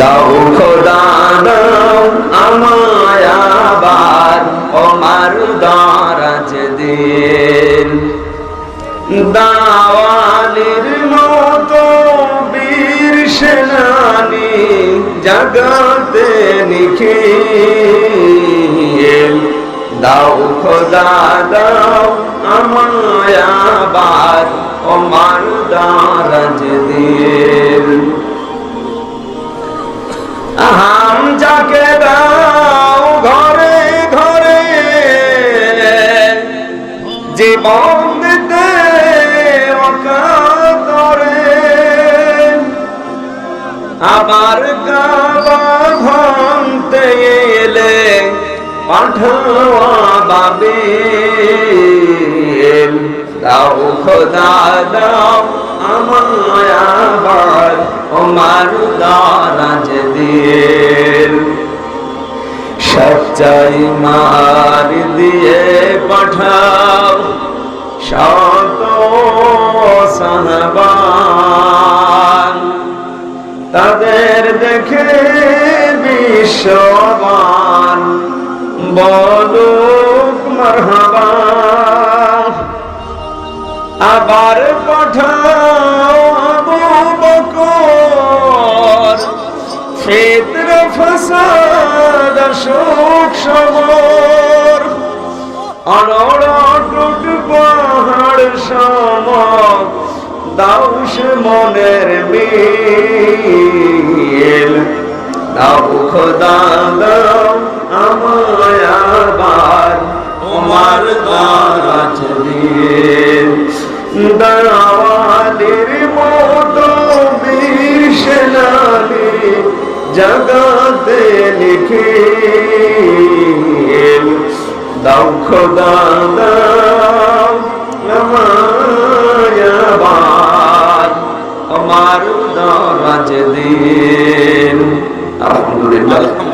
দাও খোদা দাও আবার ওমার দারাজ দিন। দাওয়ালির মতো বীর সেনানি জগতে নিখিল। দাও খোদা দাও আমায় আবার ওমার দারাজ দিন। আবার গাবা ভাঙতে এলে পাঠাওয়া বাবে। দাও খোদা দাও আমায় সচ্চাই মার দিয়ে পাঠাও শত সাহবান তাদের দেখে বিশ্ববান। বলুক মারহাবা। আবার পাঠাও ফসাদ সুখ সমর। অনড় টুট পাহাড় সম দাউস মনের মিল। দাও খোদা, দাও আমায় আবার, তোমার দিন দাওয়ালির জগতে লিখে দাও খোদা আমার দারাজ দিন। আলহামদুলিল্লাহ।